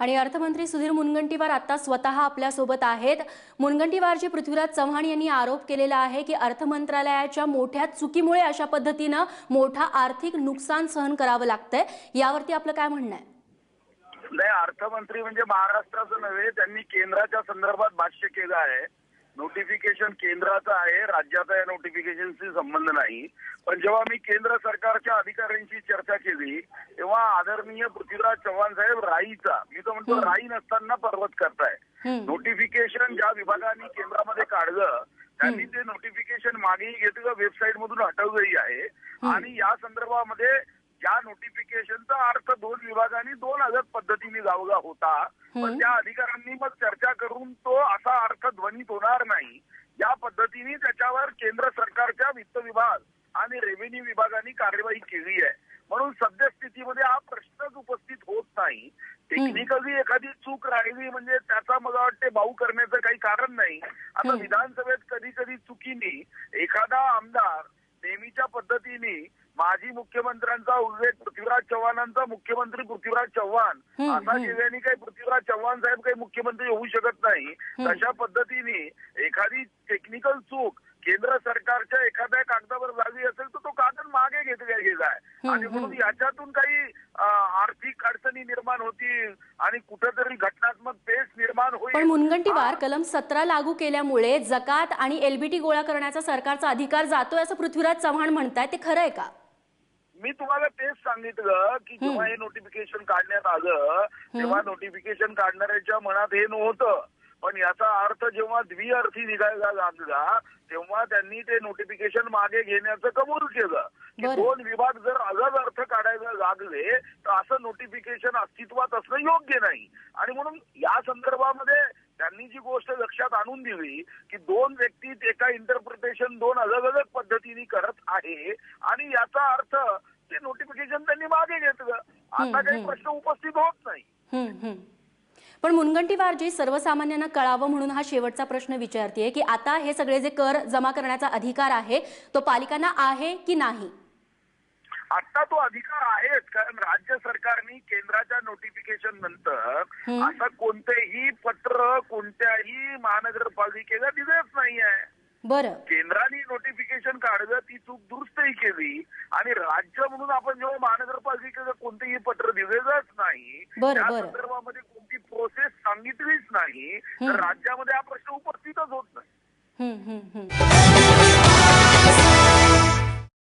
आणि अर्थमंत्री सुधीर मुनगंटीवार आता स्वतः आपल्यासोबत आहेत. मुनगंटीवारजी पृथ्वीराज चव्हाण यांनी आरोप केलेला आहे की अर्थ मंत्रालयाच्या मोठ्या चुकीमुळे अशा पद्धतीनं मोठा आर्थिक नुकसान सहन करावं लागतंय. यावरती आपलं काय म्हणणं आहे? नाही अर्थमंत्री म्हणजे महाराष्ट्राचं नव्हे त्यांनी केंद्राच्या संदर्भात भाष्य केलं आहे. नोटिफिकेशन केंद्राचं आहे राज्याचा या नोटिफिकेशनशी संबंध नाही. पण जेव्हा मी केंद्र सरकारच्या अधिकाऱ्यांशी चर्चा केली तेव्हा आदरणीय पृथ्वीराज चव्हाण साहेब राईचा मी तर म्हणतो राई नसताना पर्वत करताय. नोटिफिकेशन ज्या विभागाने केंद्रामध्ये काढलं त्यांनी ते नोटिफिकेशन मागेही घेतलं वेबसाईट मधून हटवलंही आहे. आणि या संदर्भामध्ये या नोटिफिकेशनचा अर्थ दोन विभागांनी दोन अलग पद्धतीने लावला होता पण त्या अधिकाऱ्यांनी मग चर्चा करून तो असा अर्थ होणार नाही या पद्धतीने त्याच्यावर केंद्र सरकारच्या वित्त विभाग आणि रेव्हेन्यू विभागाने कार्यवाही केली आहे. म्हणून सद्यस्थितीमध्ये हा प्रश्नच उपस्थित होत नाही. टेक्निकली एखादी चूक राहिली म्हणजे त्याचा मला वाटते भाऊ करण्याचं काही कारण नाही. आता विधानसभेत कधी कधी चुकीने एखादा आमदार नेहमीच्या पद्धतीने माजी मुख्यमंत्र्यांचा उल्लेख पृथ्वीराज चव्हाणांचा मुख्यमंत्री पृथ्वीराज चव्हाण. असा केल्याने काही पृथ्वीराज चव्हाण साहेब काही मुख्यमंत्री होऊ शकत नाही. तशा पद्धतीने एखादी टेक्निकल चूक केंद्र सरकारच्या एखाद्या कागदावर झाली असेल तर तो कागद मागे घेतला गेला आहे. आणि म्हणून याच्यातून काही आर्थिक अडचणी निर्माण होतील आणि कुठेतरी घटनात्मक पेच निर्माण पण होईल मुनगंटीवार कलम सतरा लागू केल्यामुळे जकात आणि एलबीटी गोळा करण्याचा सरकारचा अधिकार जातोय असं पृथ्वीराज चव्हाण म्हणताय ते खरं आहे का? मी तुम्हाला तेच सांगितलं की जेव्हा हे नोटिफिकेशन काढण्यात आलं तेव्हा नोटिफिकेशन काढणाऱ्याच्या मनात हे नव्हतं. पण याचा अर्थ जेव्हा द्विअर्थी निघायला लागला तेव्हा त्यांनी ते नोटिफिकेशन मागे घेण्याचं कबूल केलं. की. दोन विभाग जर अलग अर्थ काढायला लागले तर असं नोटिफिकेशन अस्तित्वात असणं योग्य नाही. आणि म्हणून या संदर्भामध्ये त्यांनी जी गोष्ट लक्षात आणून दिली की दोन व्यक्ती एका इंटरप्रिटेशन दोन अलग अलग पद्धतीने करत आहे आणि याचा अर्थ ते नोटिफिकेशन त्यांनी मागे घेतलं. आता काही प्रश्न उपस्थित होत नाही. पण मुनगंटीवारजी सर्वसामान्यांना कळावं म्हणून हा शेवटचा प्रश्न विचारतीये की आता हे सगळे जे कर जमा करण्याचा अधिकार आहे तो पालिकांना आहे की नाही? आता तो अधिकार आहेच कारण राज्य सरकारने केंद्राच्या नोटिफिकेशन नंतर असं कोणतेही पत्र कोणत्याही महानगरपालिकेला दिलेच नाही आहे बरं. केंद्राने नोटिफिकेशन काढलं ती चूक दुरुस्तही केली आणि राज्य म्हणून आपण जेव्हा महानगरपालिकेचं कोणतेही पत्र दिलेलंच नाही त्या. संदर्भामध्ये कोणती प्रोसेस सांगितलीच नाही तर राज्यामध्ये हा प्रश्न उपस्थितच होत नाही.